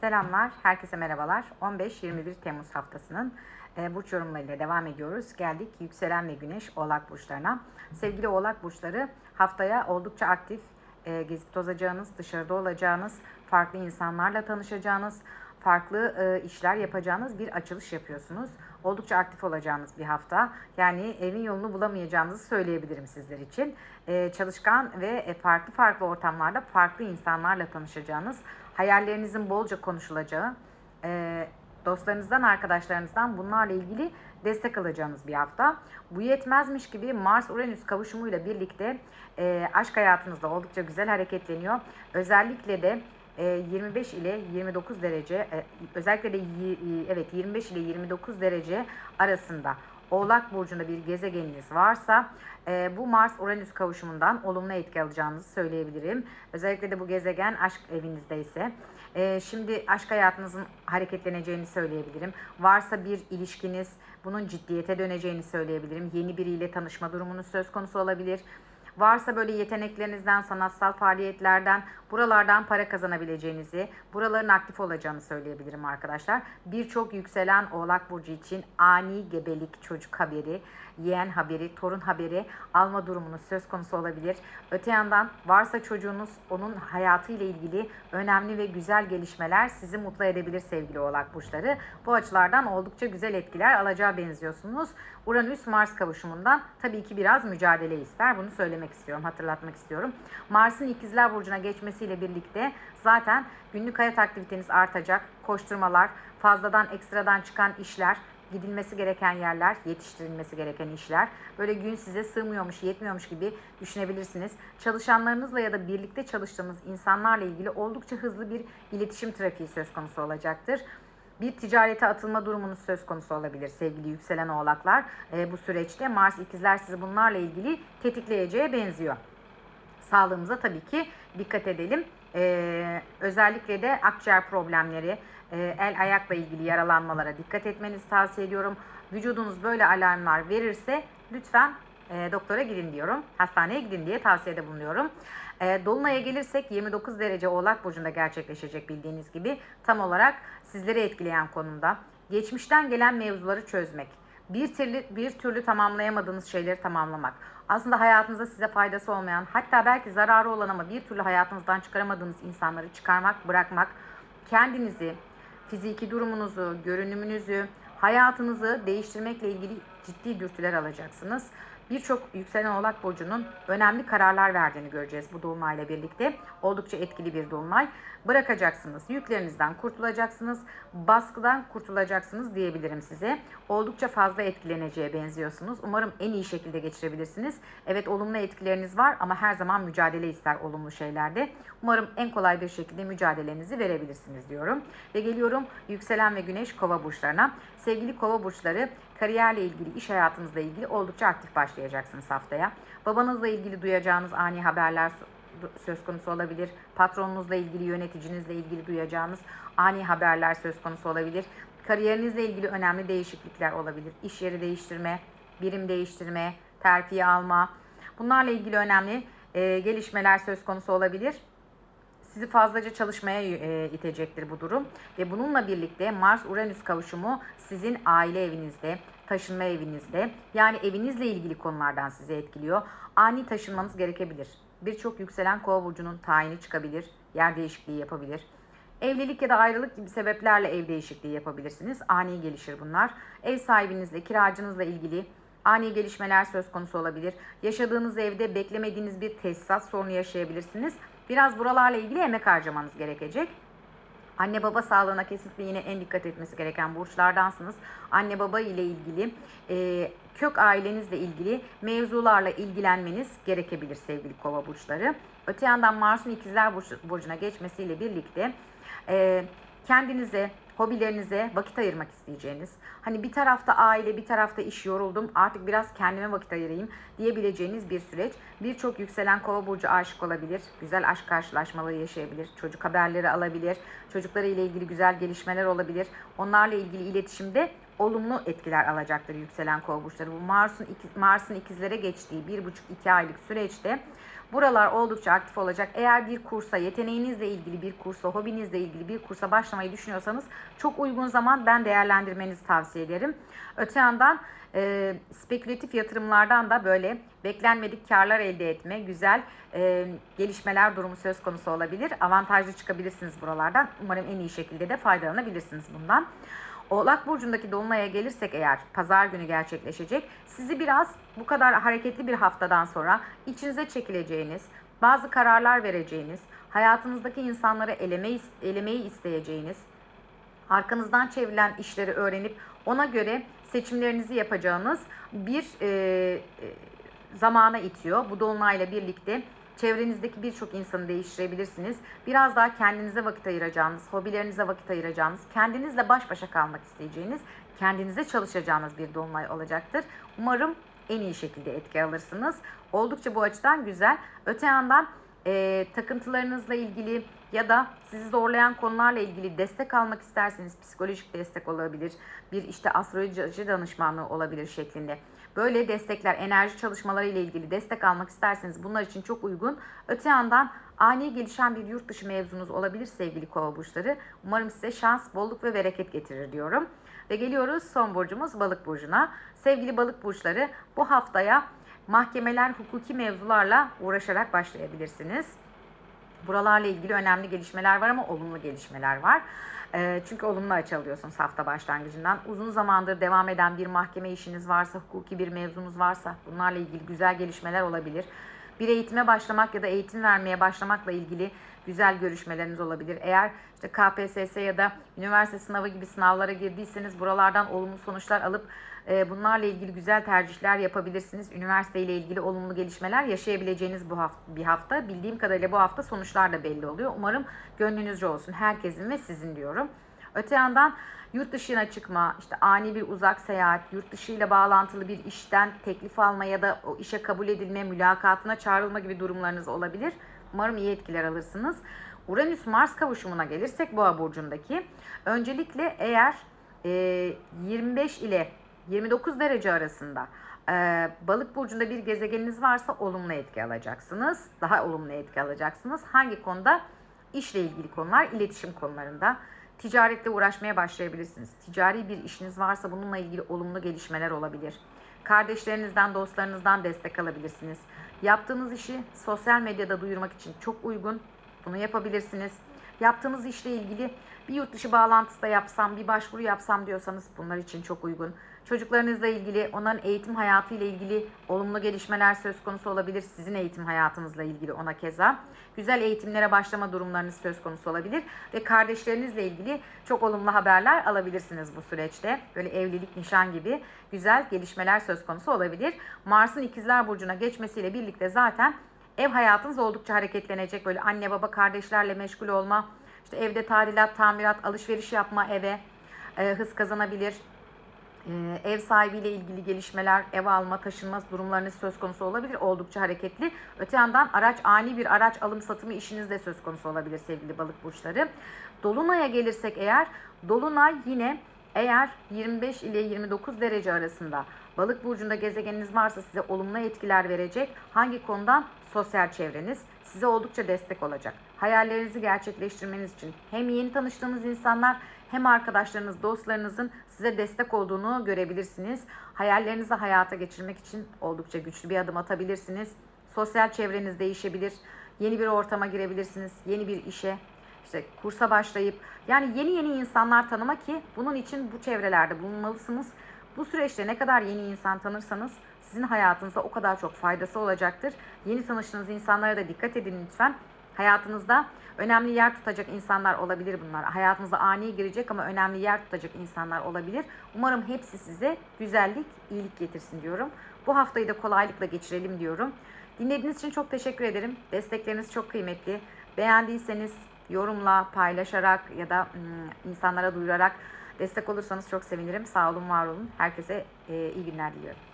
Selamlar, herkese merhabalar. 15-21 Temmuz haftasının e, burç yorumlarıyla devam ediyoruz. Geldik yükselen ve güneş oğlak burçlarına. Sevgili oğlak burçları haftaya oldukça aktif e, gezip tozacağınız, dışarıda olacağınız, farklı insanlarla tanışacağınız, farklı e, işler yapacağınız bir açılış yapıyorsunuz. Oldukça aktif olacağınız bir hafta. Yani evin yolunu bulamayacağınızı söyleyebilirim sizler için. E, çalışkan ve e, farklı farklı ortamlarda farklı insanlarla tanışacağınız, hayallerinizin bolca konuşulacağı, e, dostlarınızdan, arkadaşlarınızdan bunlarla ilgili destek alacağınız bir hafta. Bu yetmezmiş gibi Mars-Uranüs kavuşumuyla birlikte e, aşk hayatınızda oldukça güzel hareketleniyor. Özellikle de e, 25 ile 29 derece e, özellikle de evet 25 ile 29 derece arasında Oğlak burcunda bir gezegeniniz varsa e, bu Mars Uranüs kavuşumundan olumlu etki alacağınızı söyleyebilirim. Özellikle de bu gezegen aşk evinizde ise e, şimdi aşk hayatınızın hareketleneceğini söyleyebilirim. Varsa bir ilişkiniz bunun ciddiyete döneceğini söyleyebilirim. Yeni biriyle tanışma durumunuz söz konusu olabilir. Varsa böyle yeteneklerinizden, sanatsal faaliyetlerden, buralardan para kazanabileceğinizi, buraların aktif olacağını söyleyebilirim arkadaşlar. Birçok yükselen Oğlak Burcu için ani gebelik, çocuk haberi, yeğen haberi, torun haberi alma durumunuz söz konusu olabilir. Öte yandan varsa çocuğunuz onun hayatıyla ilgili önemli ve güzel gelişmeler sizi mutlu edebilir sevgili Oğlak Burçları. Bu açılardan oldukça güzel etkiler alacağı benziyorsunuz. Uranüs-Mars kavuşumundan tabii ki biraz mücadele ister. Bunu söylemek istiyorum, hatırlatmak istiyorum. Mars'ın ikizler burcuna geçmesiyle birlikte zaten günlük hayat aktiviteniz artacak. Koşturmalar, fazladan ekstradan çıkan işler, gidilmesi gereken yerler, yetiştirilmesi gereken işler. Böyle gün size sığmıyormuş, yetmiyormuş gibi düşünebilirsiniz. Çalışanlarınızla ya da birlikte çalıştığınız insanlarla ilgili oldukça hızlı bir iletişim trafiği söz konusu olacaktır bir ticarete atılma durumunuz söz konusu olabilir sevgili yükselen oğlaklar. E, bu süreçte Mars ikizler sizi bunlarla ilgili tetikleyeceğe benziyor. Sağlığımıza tabii ki dikkat edelim. E, özellikle de akciğer problemleri, el ayakla ilgili yaralanmalara dikkat etmenizi tavsiye ediyorum. Vücudunuz böyle alarmlar verirse lütfen e, doktora gidin diyorum. Hastaneye gidin diye tavsiyede bulunuyorum. E, Dolunay'a gelirsek 29 derece Oğlak Burcu'nda gerçekleşecek bildiğiniz gibi tam olarak sizleri etkileyen konumda. Geçmişten gelen mevzuları çözmek, bir türlü, bir türlü tamamlayamadığınız şeyleri tamamlamak. Aslında hayatınızda size faydası olmayan, hatta belki zararı olan ama bir türlü hayatınızdan çıkaramadığınız insanları çıkarmak, bırakmak, kendinizi, fiziki durumunuzu, görünümünüzü, hayatınızı değiştirmekle ilgili ciddi dürtüler alacaksınız. Birçok yükselen oğlak burcunun önemli kararlar verdiğini göreceğiz bu dolunayla birlikte. Oldukça etkili bir dolunay. Bırakacaksınız, yüklerinizden kurtulacaksınız, baskıdan kurtulacaksınız diyebilirim size. Oldukça fazla etkileneceğe benziyorsunuz. Umarım en iyi şekilde geçirebilirsiniz. Evet olumlu etkileriniz var ama her zaman mücadele ister olumlu şeylerde. Umarım en kolay bir şekilde mücadelenizi verebilirsiniz diyorum. Ve geliyorum yükselen ve güneş kova burçlarına. Sevgili kova burçları kariyerle ilgili, iş hayatınızla ilgili oldukça aktif başlayacaksınız haftaya. Babanızla ilgili duyacağınız ani haberler söz konusu olabilir. Patronunuzla ilgili, yöneticinizle ilgili duyacağınız ani haberler söz konusu olabilir. Kariyerinizle ilgili önemli değişiklikler olabilir. İş yeri değiştirme, birim değiştirme, terfi alma. Bunlarla ilgili önemli e, gelişmeler söz konusu olabilir sizi fazlaca çalışmaya e, itecektir bu durum. Ve bununla birlikte Mars-Uranüs kavuşumu sizin aile evinizde, taşınma evinizde yani evinizle ilgili konulardan sizi etkiliyor. Ani taşınmanız gerekebilir. Birçok yükselen kova burcunun tayini çıkabilir, yer değişikliği yapabilir. Evlilik ya da ayrılık gibi sebeplerle ev değişikliği yapabilirsiniz. Ani gelişir bunlar. Ev sahibinizle, kiracınızla ilgili ani gelişmeler söz konusu olabilir. Yaşadığınız evde beklemediğiniz bir tesisat sorunu yaşayabilirsiniz. Biraz buralarla ilgili emek harcamanız gerekecek. Anne baba sağlığına kesinlikle yine en dikkat etmesi gereken burçlardansınız. Anne baba ile ilgili, e, kök ailenizle ilgili mevzularla ilgilenmeniz gerekebilir sevgili kova burçları. Öte yandan Mars'ın ikizler burcuna geçmesiyle birlikte e, kendinize, hobilerinize vakit ayırmak isteyeceğiniz, hani bir tarafta aile, bir tarafta iş yoruldum, artık biraz kendime vakit ayırayım diyebileceğiniz bir süreç. Birçok yükselen kova burcu aşık olabilir, güzel aşk karşılaşmaları yaşayabilir, çocuk haberleri alabilir, çocukları ile ilgili güzel gelişmeler olabilir. Onlarla ilgili iletişimde olumlu etkiler alacaktır yükselen kova burçları. Bu Mars'ın Mars'ın ikizlere geçtiği bir buçuk iki aylık süreçte Buralar oldukça aktif olacak. Eğer bir kursa, yeteneğinizle ilgili bir kursa, hobinizle ilgili bir kursa başlamayı düşünüyorsanız çok uygun zaman ben değerlendirmenizi tavsiye ederim. Öte yandan e, spekülatif yatırımlardan da böyle beklenmedik karlar elde etme, güzel e, gelişmeler durumu söz konusu olabilir. Avantajlı çıkabilirsiniz buralardan. Umarım en iyi şekilde de faydalanabilirsiniz bundan. Oğlak Burcu'ndaki Dolunay'a gelirsek eğer pazar günü gerçekleşecek. Sizi biraz bu kadar hareketli bir haftadan sonra içinize çekileceğiniz, bazı kararlar vereceğiniz, hayatınızdaki insanları elemeyi, elemeyi isteyeceğiniz, arkanızdan çevrilen işleri öğrenip ona göre seçimlerinizi yapacağınız bir e, e, zamana itiyor. Bu dolunayla birlikte çevrenizdeki birçok insanı değiştirebilirsiniz. Biraz daha kendinize vakit ayıracağınız, hobilerinize vakit ayıracağınız, kendinizle baş başa kalmak isteyeceğiniz, kendinize çalışacağınız bir dolunay olacaktır. Umarım en iyi şekilde etki alırsınız. Oldukça bu açıdan güzel. Öte yandan e, takıntılarınızla ilgili ya da sizi zorlayan konularla ilgili destek almak isterseniz psikolojik destek olabilir, bir işte astroloji danışmanlığı olabilir şeklinde. Böyle destekler, enerji çalışmaları ile ilgili destek almak isterseniz bunlar için çok uygun. Öte yandan ani gelişen bir yurt dışı mevzunuz olabilir sevgili kova burçları. Umarım size şans, bolluk ve bereket getirir diyorum. Ve geliyoruz son burcumuz balık burcuna. Sevgili balık burçları bu haftaya mahkemeler, hukuki mevzularla uğraşarak başlayabilirsiniz. Buralarla ilgili önemli gelişmeler var ama olumlu gelişmeler var. E, çünkü olumlu açı alıyorsunuz hafta başlangıcından. Uzun zamandır devam eden bir mahkeme işiniz varsa, hukuki bir mevzunuz varsa bunlarla ilgili güzel gelişmeler olabilir. Bir eğitime başlamak ya da eğitim vermeye başlamakla ilgili güzel görüşmeleriniz olabilir. Eğer işte KPSS ya da üniversite sınavı gibi sınavlara girdiyseniz buralardan olumlu sonuçlar alıp bunlarla ilgili güzel tercihler yapabilirsiniz. Üniversite ile ilgili olumlu gelişmeler yaşayabileceğiniz bu hafta, bir hafta. Bildiğim kadarıyla bu hafta sonuçlar da belli oluyor. Umarım gönlünüzce olsun herkesin ve sizin diyorum. Öte yandan yurt dışına çıkma, işte ani bir uzak seyahat, yurt dışı ile bağlantılı bir işten teklif alma ya da o işe kabul edilme, mülakatına çağrılma gibi durumlarınız olabilir. Umarım iyi etkiler alırsınız. Uranüs-Mars kavuşumuna gelirsek Boğa burcundaki. Öncelikle eğer e, 25 ile 29 derece arasında e, balık burcunda bir gezegeniniz varsa olumlu etki alacaksınız. Daha olumlu etki alacaksınız. Hangi konuda? İşle ilgili konular, iletişim konularında. Ticaretle uğraşmaya başlayabilirsiniz. Ticari bir işiniz varsa bununla ilgili olumlu gelişmeler olabilir. Kardeşlerinizden, dostlarınızdan destek alabilirsiniz. Yaptığınız işi sosyal medyada duyurmak için çok uygun. Bunu yapabilirsiniz. Yaptığınız işle ilgili bir yurt dışı bağlantısı da yapsam, bir başvuru yapsam diyorsanız bunlar için çok uygun. Çocuklarınızla ilgili, onların eğitim hayatı ile ilgili olumlu gelişmeler söz konusu olabilir. Sizin eğitim hayatınızla ilgili ona keza. Güzel eğitimlere başlama durumlarınız söz konusu olabilir. Ve kardeşlerinizle ilgili çok olumlu haberler alabilirsiniz bu süreçte. Böyle evlilik, nişan gibi güzel gelişmeler söz konusu olabilir. Mars'ın ikizler burcuna geçmesiyle birlikte zaten ev hayatınız oldukça hareketlenecek. Böyle anne baba kardeşlerle meşgul olma, işte evde tadilat, tamirat, alışveriş yapma eve e, hız kazanabilir. E, ev sahibiyle ilgili gelişmeler, ev alma, taşınma durumlarınız söz konusu olabilir. Oldukça hareketli. Öte yandan araç, ani bir araç alım satımı işiniz de söz konusu olabilir sevgili balık burçları. Dolunay'a gelirsek eğer, Dolunay yine eğer 25 ile 29 derece arasında balık burcunda gezegeniniz varsa size olumlu etkiler verecek. Hangi konudan? Sosyal çevreniz size oldukça destek olacak. Hayallerinizi gerçekleştirmeniz için hem yeni tanıştığınız insanlar hem arkadaşlarınız, dostlarınızın size destek olduğunu görebilirsiniz. Hayallerinizi hayata geçirmek için oldukça güçlü bir adım atabilirsiniz. Sosyal çevreniz değişebilir. Yeni bir ortama girebilirsiniz. Yeni bir işe, işte kursa başlayıp yani yeni yeni insanlar tanıma ki bunun için bu çevrelerde bulunmalısınız. Bu süreçte ne kadar yeni insan tanırsanız sizin hayatınızda o kadar çok faydası olacaktır. Yeni tanıştığınız insanlara da dikkat edin lütfen. Hayatınızda önemli yer tutacak insanlar olabilir bunlar. Hayatınıza ani girecek ama önemli yer tutacak insanlar olabilir. Umarım hepsi size güzellik, iyilik getirsin diyorum. Bu haftayı da kolaylıkla geçirelim diyorum. Dinlediğiniz için çok teşekkür ederim. Destekleriniz çok kıymetli. Beğendiyseniz yorumla, paylaşarak ya da ım, insanlara duyurarak destek olursanız çok sevinirim. Sağ olun, var olun. Herkese e, iyi günler diliyorum.